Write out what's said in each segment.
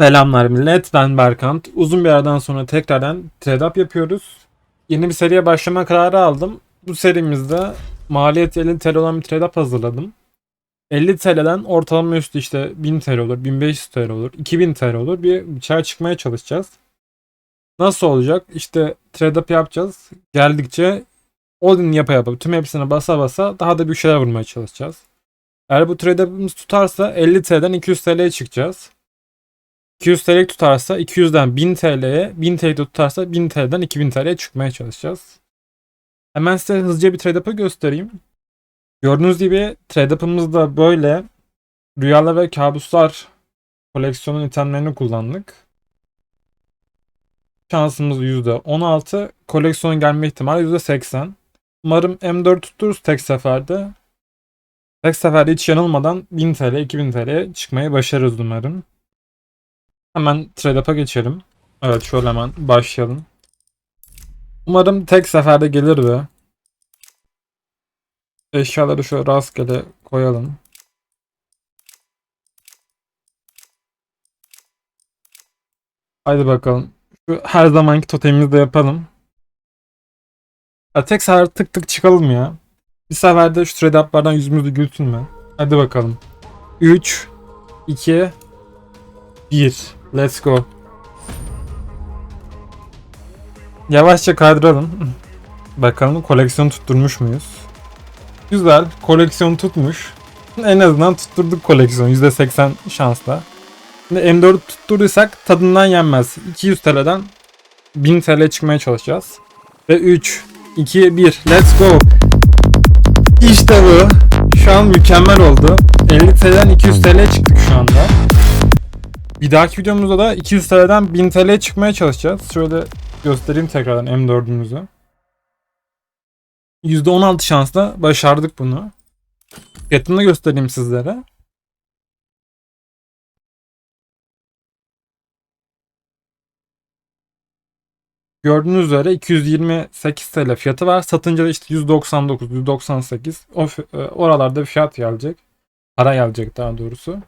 Selamlar millet, ben Berkant. Uzun bir aradan sonra tekrardan trade up yapıyoruz. Yeni bir seriye başlama kararı aldım. Bu serimizde maliyet 50 TL olan bir trade up hazırladım. 50 TL'den ortalama üstü işte 1000 TL olur, 1500 TL olur, 2000 TL olur bir bıçağa çıkmaya çalışacağız. Nasıl olacak? İşte trade up yapacağız. Geldikçe Odin yapa yapa tüm hepsine basa basa daha da bir şeyler vurmaya çalışacağız. Eğer bu trade up'ımız tutarsa 50 TL'den 200 TL'ye çıkacağız. 200 TL tutarsa 200'den 1000 TL'ye, 1000 TL tutarsa 1000 TL'den 2000 TL'ye çıkmaya çalışacağız. Hemen size hızlıca bir trade up'ı göstereyim. Gördüğünüz gibi trade up'ımız da böyle. Rüyalar ve kabuslar koleksiyonun itemlerini kullandık. Şansımız %16. Koleksiyon gelme ihtimali %80. Umarım M4 tuturuz tek seferde. Tek seferde hiç yanılmadan 1000 TL, 2000 TL'ye çıkmayı başarırız umarım. Hemen trade up'a geçelim. Evet şöyle hemen başlayalım. Umarım tek seferde gelir ve eşyaları şöyle rastgele koyalım. Haydi bakalım. Şu her zamanki totemimizi de yapalım. Ya tek sefer tık tık çıkalım ya. Bir seferde şu trade up'lardan yüzümüzü gültünme. Hadi bakalım. 3 2 1 Let's go. Yavaşça kaydıralım. Bakalım koleksiyon tutturmuş muyuz? Güzel. Koleksiyon tutmuş. En azından tutturduk koleksiyon. %80 şansla. Şimdi M4 tutturduysak tadından yenmez. 200 TL'den 1000 TL çıkmaya çalışacağız. Ve 3, 2, 1. Let's go. İşte bu. Şu an mükemmel oldu. 50 TL'den 200 TL çıktık. Bir dahaki videomuzda da 200 TL'den 1000 TL'ye çıkmaya çalışacağız. Şöyle göstereyim tekrardan M4'ümüzü. %16 şansla başardık bunu. Fiyatını da göstereyim sizlere. Gördüğünüz üzere 228 TL fiyatı var. Satınca da işte 199, 198 o e, oralarda bir fiyat gelecek. Para gelecek daha doğrusu.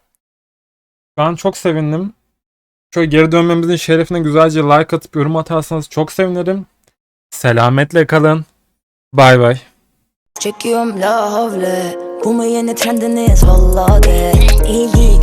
An çok sevindim. Şöyle geri dönmemizin şerefine güzelce like atıp yorum atarsanız çok sevinirim. Selametle kalın. Bay bay. Çekiyorum la havle Bu mu yeni trendiniz valla de İyi